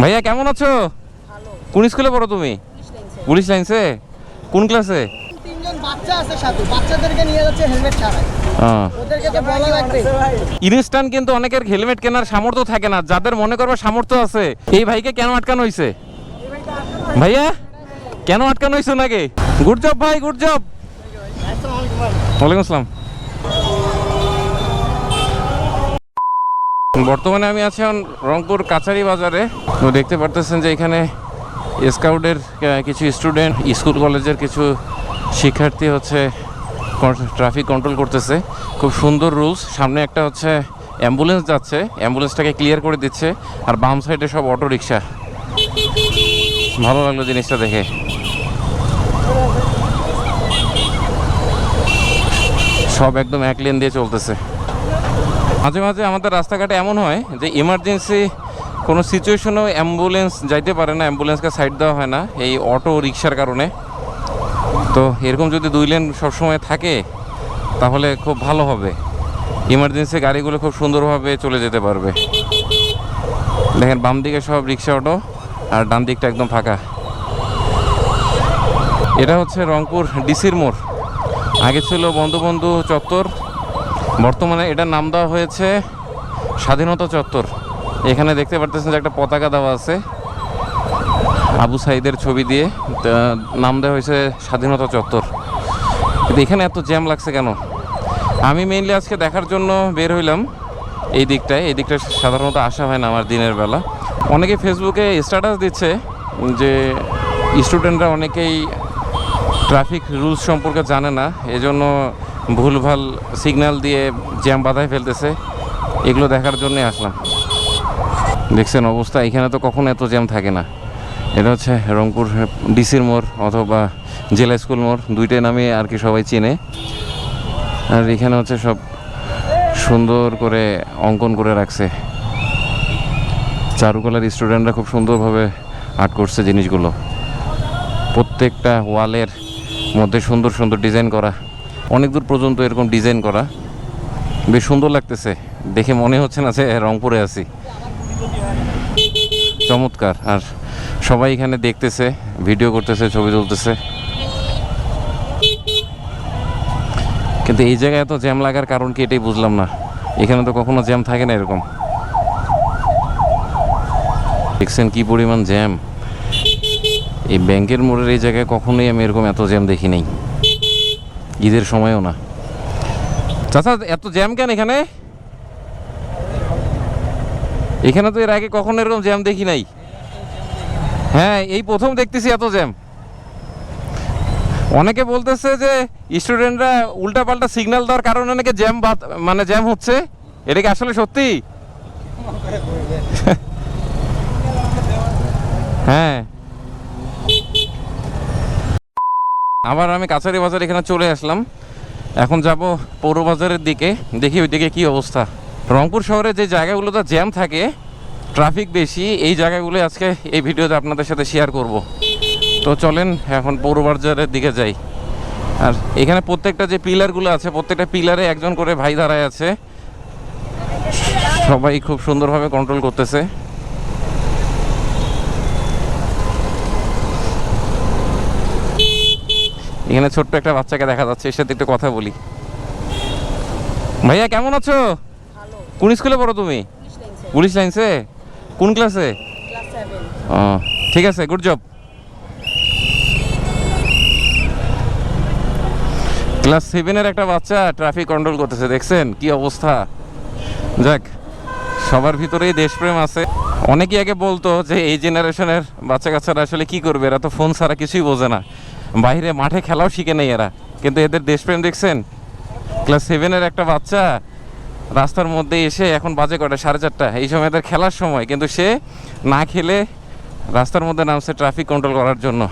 ভাইয়া কেমন আছো? কোন স্কুলে পড়ো তুমি? পুলিশ লাইন্সে? কোন ক্লাসে? কিন্তু অনেকের হেলমেট কেনার সামর্থ্য থাকে না যাদের মনে করবার সামর্থ্য আছে। এই ভাইকে কেন আটকানো হয়েছে ভাইয়া কেন আটকানো হয়েছে নাকি গুড জব ভাই গুড জব। ওয়ালাইকুম আসসালাম। বর্তমানে আমি আছি এখন রংপুর কাছারি বাজারে। তো দেখতে পারতেছেন যে এখানে স্কাউটের কিছু স্টুডেন্ট, স্কুল কলেজের কিছু শিক্ষার্থী হচ্ছে ট্রাফিক কন্ট্রোল করতেছে। খুব সুন্দর রুলস। সামনে একটা হচ্ছে অ্যাম্বুলেন্স যাচ্ছে। অ্যাম্বুলেন্সটাকে ক্লিয়ার করে দিচ্ছে। আর বাম সাইডে সব অটো রিক্সা ভালো লাগল জিনিসটা দেখে। সব একদম এক লেন দিয়ে চলতেছে। মাঝে মাঝে আমাদের রাস্তাঘাটে এমন হয় যে ইমার্জেন্সি কোনো সিচুয়েশনেও অ্যাম্বুলেন্স যাইতে পারে না অ্যাম্বুলেন্সকে সাইড দেওয়া হয় না, এই অটো রিক্সার কারণে। তো এরকম যদি দুই লেন সবসময় থাকে, তাহলে খুব ভালো হবে। ইমার্জেন্সি গাড়িগুলো খুব সুন্দরভাবে চলে যেতে পারবে। দেখেন, বাম দিকে সব রিক্সা অটো আর ডান দিকটা একদম ফাঁকা। এটা হচ্ছে রংপুর ডিসির মোড়। আগে ছিল বন্ধুবন্ধু চত্বর বর্তমানে এটার নাম দেওয়া হয়েছে স্বাধীনতা চত্বর। এখানে দেখতে পারতেছেন যে একটা পতাকা দেওয়া আছে। আবু সাইদের ছবি দিয়ে নাম দেওয়া হয়েছে স্বাধীনতা চত্বর। কিন্তু এখানে এত জ্যাম লাগছে কেন? আমি মেইনলি আজকে দেখার জন্য বের হইলাম এই দিকটায়। এই দিকটা সাধারণত আসা হয় না আমার দিনের বেলা। অনেকে ফেসবুকে স্ট্যাটাস দিচ্ছে যে স্টুডেন্টরা অনেকেই ট্রাফিক রুলস সম্পর্কে জানে না। এজন্য ভুলভাল সিগন্যাল দিয়ে জ্যাম বাধায় ফেলতেছে। এগুলো দেখার জন্যই আসলাম। দেখছেন অবস্থা, এখানে তো কখনো এত জ্যাম থাকে না। এটা হচ্ছে রংপুর ডিসির মোড় অথবা জেলা স্কুল মোড়, দুইটাই নামে আর কি সবাই চেনে। আর এখানে হচ্ছে সব সুন্দর করে অঙ্কন করে রাখছে। চারুকলার স্টুডেন্টরা খুব সুন্দরভাবে আর্ট করছে জিনিসগুলো। প্রত্যেকটা ওয়ালের মধ্যে সুন্দর সুন্দর ডিজাইন করা। অনেক দূর পর্যন্ত এরকম ডিজাইন করা। বেশ সুন্দর লাগতেছে। দেখে মনে হচ্ছে না যে রংপুরে আছি। চমৎকার। আর সবাই এখানে দেখতেছে ভিডিও করতেছে, ছবি তুলতেছে। কিন্তু এই জায়গায় এত জ্যাম লাগার কারণ কি এটাই বুঝলাম না। এখানে তো কখনো জ্যাম থাকে না এরকম। দেখছেন কি পরিমাণ জ্যাম। এই ব্যাংকের মোড়ের এই জায়গায় কখনোই আমি এরকম এত জ্যাম দেখি নাই। ঈদের সময়ও না। চাচা, এত জ্যাম কেন এখানে? এখানে তো এর আগে কখনো এরকম জ্যাম দেখি নাই। হ্যাঁ এই প্রথম দেখতেছি এত জ্যাম অনেকে বলতেছে যে স্টুডেন্টরা উল্টাপাল্টা সিগন্যাল দেওয়ার কারণে নাকি জ্যাম মানে জ্যাম হচ্ছে। এটা কি আসলে সত্যি? হ্যাঁ। আবার আমি কাছারি বাজার এখানে চলে আসলাম। এখন যাব পৌর বাজারের দিকে, দেখি ওইদিকে কি অবস্থা। রংপুর শহরে যে জায়গাগুলোতে জ্যাম থাকে, ট্রাফিক বেশি, এই জায়গাগুলো আজকে এই ভিডিওতে আপনাদের সাথে শেয়ার করব। তো চলেন এখন পৌর বাজারের দিকে যাই। আর এখানে প্রত্যেকটা যে পিলারগুলো আছে, প্রত্যেকটা পিলারে একজন করে ভাই দাঁড়ায় আছে। সবাই খুব সুন্দরভাবে কন্ট্রোল করতেছে। এখানে ছোট্ট একটা বাচ্চাকে দেখা যাচ্ছে এর সাথে একটু কথা বলি। ভাইয়া কেমন আছো? কোন স্কুলে পড়ো তুমি? পুলিশ লাইন্সে। কোন ক্লাসে? ও ঠিক আছে গুড জব ক্লাস সেভেনের একটা বাচ্চা ট্রাফিক কন্ট্রোল করতেছে দেখছেন? কি অবস্থা? যাক সবার ভিতরেই দেশপ্রেম আছে। অনেকেই আগে বলতো যে এই জেনারেশনের বাচ্চা কাচ্চারা আসলে কি করবে? এরা তো ফোন ছাড়া কিছুই বোঝে না। বাইরে মাঠে খেলাও শিখে নেই এরা। কিন্তু এদের দেশপ্রেম দেখছেন? ক্লাস সেভেনের একটা বাচ্চা রাস্তার মধ্যে এসে এখন বাজে কটা সাড়ে চারটা। এই সময় এদের খেলার সময়। কিন্তু সে না খেলে রাস্তার মধ্যে নামছে ট্রাফিক কন্ট্রোল করার জন্য।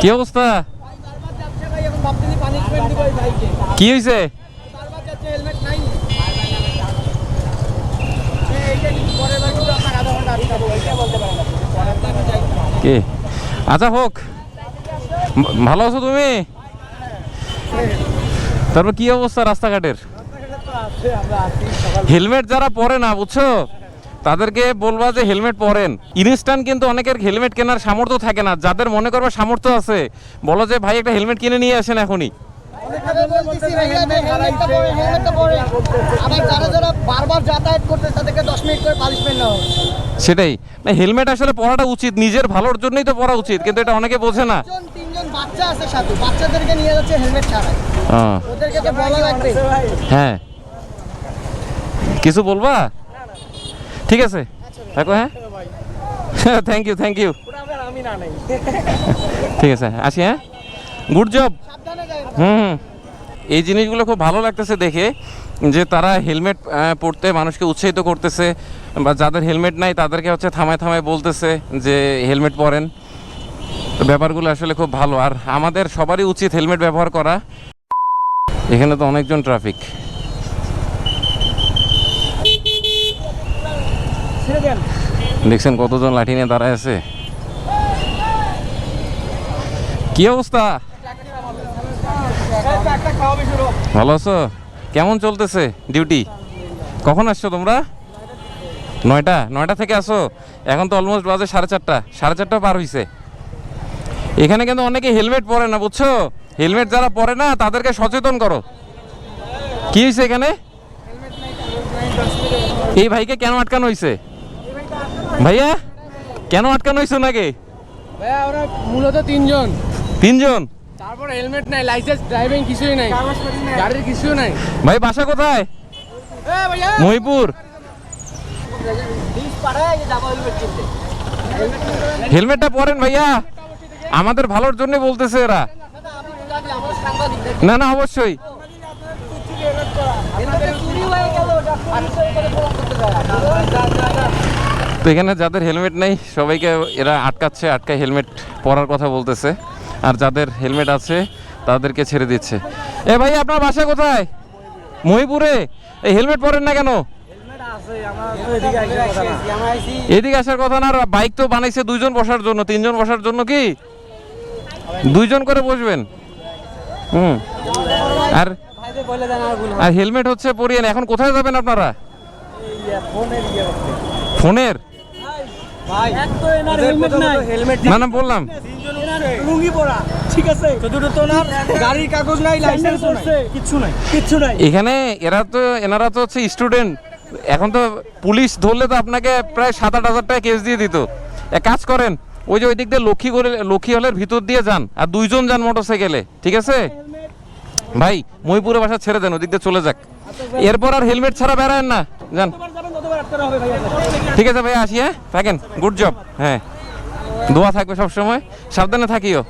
কি অবস্থা? কি হয়েছে কি? আচ্ছা হোক। ভালো আছো তুমি? তারপর কি অবস্থা রাস্তাঘাটের? হেলমেট যারা পরে না, বুঝছ? তাদেরকে বলবা যে হেলমেট পরেন। ইনস্ট্যান্ট কিন্তু অনেকের হেলমেট কেনার সামর্থ্য থাকে না। যাদের মনে করবা সামর্থ্য আছে, বলো যে, ভাই, একটা হেলমেট কিনে নিয়ে আসেন এখনই। অনেকভাবে বলতেছি ভাইয়া যে হেলমেটটা পরে হেলমেটটা পরে আবার যারা যারা বারবার যাতায়াত করতে তাদেরকে দশ মিনিট করে পানিশমেন্ট নেওয়া সেটাই। না হেলমেট আসলে পরাটা উচিত নিজের ভালোর জন্যই তো পরা উচিত কিন্তু এটা অনেকে বোঝে না। তিনজন তিনজন বাচ্চা আছে সাথে বাচ্চাদেরকে নিয়ে যাচ্ছে হেলমেট ছাড়াই। হ্যাঁ। ওদেরকে তো বলা লাগবে। হ্যাঁ। কিছু বলবা? ঠিক আছে। থাকো হ্যাঁ? থ্যাংক ইউ থ্যাংক ইউ ঠিক আছে আসি হ্যাঁ? গুড জব হুম। এই জিনিসগুলো খুব ভালো লাগতেছে দেখে যে তারা হেলমেট পরতে মানুষকে উৎসাহিত করতেছে বা যাদের হেলমেট নাই তাদেরকে হচ্ছে থামায় থামায় বলতেছে যে হেলমেট পরেন। ব্যাপারগুলো আসলে খুব ভালো। আর আমাদের সবারই উচিত হেলমেট ব্যবহার করা। এখানে তো অনেকজন ট্রাফিক। দেখছেন কতজন লাঠি নিয়ে দাঁড়ায় আছে? কি অবস্থা? ভালো আছো? কেমন চলতেছে ডিউটি? কখন আসছো তোমরা? নয়টা? নয়টা থেকে আসো। এখন তো অলমোস্ট বাজে সাড়ে চারটা। সাড়ে চারটা পার হইছে। এখানে কিন্তু অনেকে হেলমেট পরে না বুঝছ? হেলমেট যারা পরে না তাদেরকে সচেতন করো। কি হয়েছে এখানে? এই ভাইকে কেন আটকানো হয়েছে ভাইয়া কেন আটকানো হয়েছে নাকি মূলত তিনজন। তিনজন? তারপর হেলমেট নাই লাইসেন্স ড্রাইভিং কিছুই নাই গাড়ির কিছুই নাই। ভাই বাসা কোথায়? মহিপুর। হেলমেটটা পরেন ভাইয়া। আমাদের ভালোর জন্য বলতেছে এরা। না না অবশ্যই। তো এখানে যাদের হেলমেট নেই সবাইকে এরা আটকাচ্ছে আটকায় হেলমেট পরার কথা বলতেছে। আর যাদের হেলমেট আছে, তাদেরকে ছেড়ে দিচ্ছে। এ ভাই, আপনার বাসা কোথায়? মহিপুরে? এই হেলমেট পরেন না কেন? এদিকে আসার কথা না বাইক তো বানাইছে দুইজন বসার জন্য, তিনজন বসার জন্য কি? দুইজন করে বসবেন? হুম। আর আর হেলমেট হচ্ছে পরিয়ে এখন কোথায় যাবেন আপনারা? ফোনের। না না বললাম। লুঙ্গি পরা ঠিক আছে? চতুর্থ তো না গাড়ির কাগজ নাই লাইসেন্স নাই। কিচ্ছু নাই কিচ্ছু নাই। এখানে এরা তো এনারা তো হচ্ছে স্টুডেন্ট এখন তো পুলিশ ধরলে তো আপনাকে প্রায় সাত আট হাজার টাকা কেস দিয়ে দিত। এক কাজ করেন ওই যে ওই দিক দিয়ে লক্ষ্মী করে লক্ষ্মী হলের ভিতর দিয়ে যান আর দুইজন যান মোটর সাইকেলে ঠিক আছে? ভাই মহিপুরে বাসা ছেড়ে দেন ওদিক দিয়ে চলে যাক। এরপর আর হেলমেট ছাড়া বেড়ায়েন না। যান। ভাইয়া ঠিক আছে ভাই আসি হ্যাঁ? থাকেন গুড জব হ্যাঁ। দোয়া থাকবে সবসময়, সাবধানে থাকিও।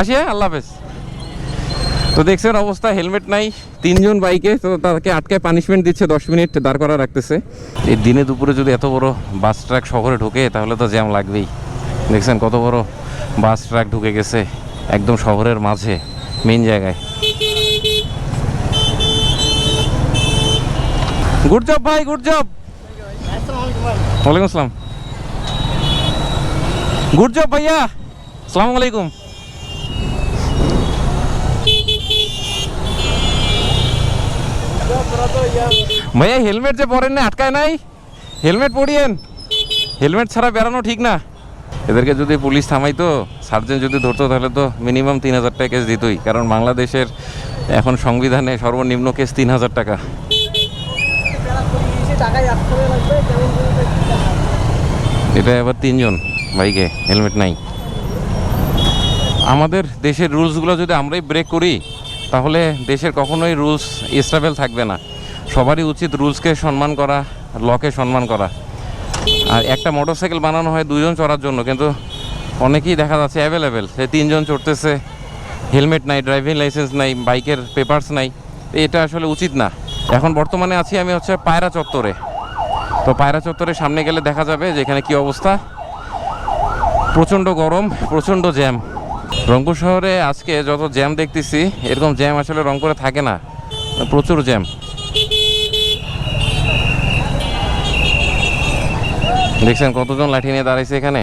আসি হ্যাঁ? আল্লাহ হাফেজ। তো দেখছেন অবস্থা, হেলমেট নাই, তিনজন বাইকে, তো তাকে আটকায় পানিশমেন্ট দিচ্ছে, দশ মিনিট দাঁড় করা রাখতেছে। এই দিনে দুপুরে যদি এত বড় বাস ট্রাক শহরে ঢোকে, তাহলে তো জ্যাম লাগবেই। দেখছেন কত বড় বাস ট্রাক ঢুকে গেছে, একদম শহরের মাঝে মেন জায়গায়। গুড জব ভাই গুড জব ওয়ালাইকুম আসসালাম। গুড জব ভাইয়া, আসসালামু আলাইকুম। ভাইয়া, হেলমেট যে পরেন না, আটকায় নাই। হেলমেট পরিয়েন। হেলমেট ছাড়া বেড়ানো ঠিক না। এদেরকে যদি পুলিশ থামাইতো সার্জেন্ট যদি ধরতো তাহলে তো মিনিমাম তিন হাজার টাকা কেস দিতই। কারণ বাংলাদেশের এখন সংবিধানে সর্বনিম্ন কেস তিন হাজার টাকা টাকায় আসতে লাগবে কেমন করে দেখতে হবে। এটা এবার তিনজন, বাইকে, হেলমেট নাই। আমাদের দেশের রুলসগুলো যদি আমরাই ব্রেক করি, তাহলে দেশের কখনোই রুলস স্টেবল থাকবে না। সবারই উচিত রুলসকে সম্মান করা, লকে সম্মান করা। আর একটা মোটরসাইকেল বানানো হয় দুজন চড়ার জন্য, কিন্তু অনেকেই দেখা যাচ্ছে অ্যাভেলেবেল সে তিনজন চড়তেছে, হেলমেট নাই ড্রাইভিং লাইসেন্স নাই, বাইকের পেপারস নাই। এটা আসলে উচিত না। এখন বর্তমানে আছি আমি হচ্ছে পায়রা চত্বরে। তো পায়রা চত্বরের সামনে গেলে দেখা যাবে যে এখানে কি অবস্থা। প্রচণ্ড গরম, প্রচণ্ড জ্যাম। রংপুর শহরে আজকে যত জ্যাম দেখতেছি, এরকম জ্যাম আসলে রংপুরে থাকে না। প্রচুর জ্যাম। দেখছেন কতজন লাঠি নিয়ে দাঁড়াইছে এখানে?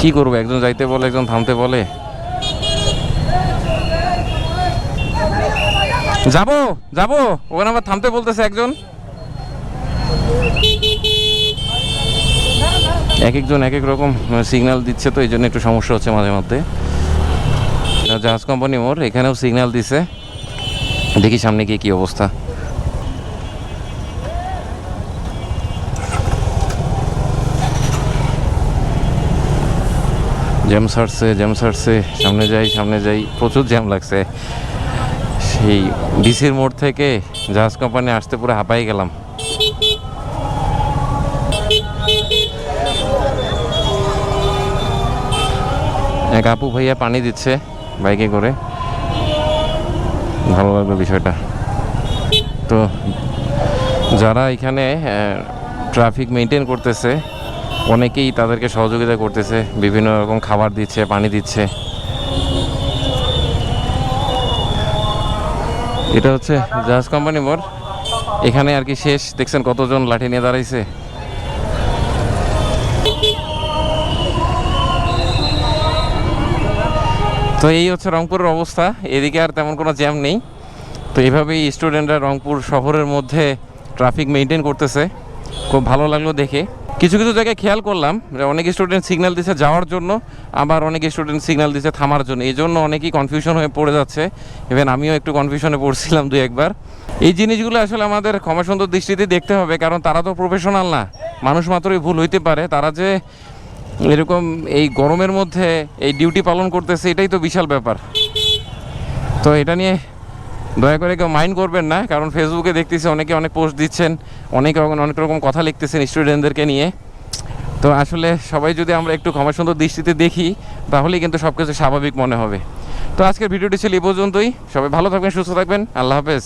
কি করব? একজন যাইতে বলে, একজন থামতে বলে। যাব যাব। ওখানে আবার থামতে বলতেছে একজন। এক একজন, এক এক রকম সিগন্যাল দিচ্ছে তো এই জন্য একটু সমস্যা হচ্ছে মাঝে মধ্যে। জাহাজ কোম্পানি মোর এখানেও সিগন্যাল দিছে। দেখি সামনে গিয়ে কি অবস্থা। জ্যাম সারছে জ্যাম সারছে। সামনে যাই সামনে যাই। প্রচুর জ্যাম লাগছে। সেই ডিসির মোড় থেকে জাহাজ কোম্পানি আসতে পুরো হাঁপাই গেলাম। এক আপু ভাইয়া পানি দিচ্ছে বাইকে করে। ভালো লাগল বিষয়টা। তো যারা এখানে ট্রাফিক মেনটেন করতেছে, অনেকেই তাদেরকে সহযোগিতা করতেছে, বিভিন্ন রকম খাবার দিচ্ছে, পানি দিচ্ছে। এটা হচ্ছে জাহাজ কোম্পানি মোড়। এখানে আর কি শেষ। দেখছেন কতজন লাঠি নিয়ে দাঁড়াইছে। তো এই হচ্ছে রংপুরের অবস্থা। এদিকে আর তেমন কোনো জ্যাম নেই। তো এইভাবেই স্টুডেন্টরা রংপুর শহরের মধ্যে ট্রাফিক মেনটেন করতেছে। খুব ভালো লাগল দেখে। কিছু কিছু জায়গায় খেয়াল করলাম যে অনেক স্টুডেন্ট সিগন্যাল দিচ্ছে যাওয়ার জন্য, আবার অনেক স্টুডেন্ট সিগন্যাল দিচ্ছে থামার জন্য। এই জন্য অনেকেই কনফিউশন হয়ে পড়ে যাচ্ছে। ইভেন আমিও একটু কনফিউশনে পড়ছিলাম দুই একবার। এই জিনিসগুলো আসলে আমাদের ক্ষমাসুন্দর দৃষ্টিতে দেখতে হবে, কারণ তারা তো প্রফেশনাল না। মানুষ মাত্রই ভুল হইতে পারে। তারা যে এরকম এই গরমের মধ্যে এই ডিউটি পালন করতেছে, এটাই তো বিশাল ব্যাপার। তো এটা নিয়ে দয়া করে কেউ মাইন্ড করবেন না, কারণ ফেসবুকে দেখতেছি অনেকে অনেক পোস্ট দিচ্ছেন, অনেকে অনেক রকম কথা লিখতেছেন স্টুডেন্টদেরকে নিয়ে। তো আসলে সবাই যদি আমরা একটু ক্ষমা সুন্দর দৃষ্টিতে দেখি, তাহলেই কিন্তু সব কিছু স্বাভাবিক মনে হবে। তো আজকের ভিডিওটি ছিল এই পর্যন্তই। সবাই ভালো থাকবেন, সুস্থ থাকবেন। আল্লাহ হাফেজ।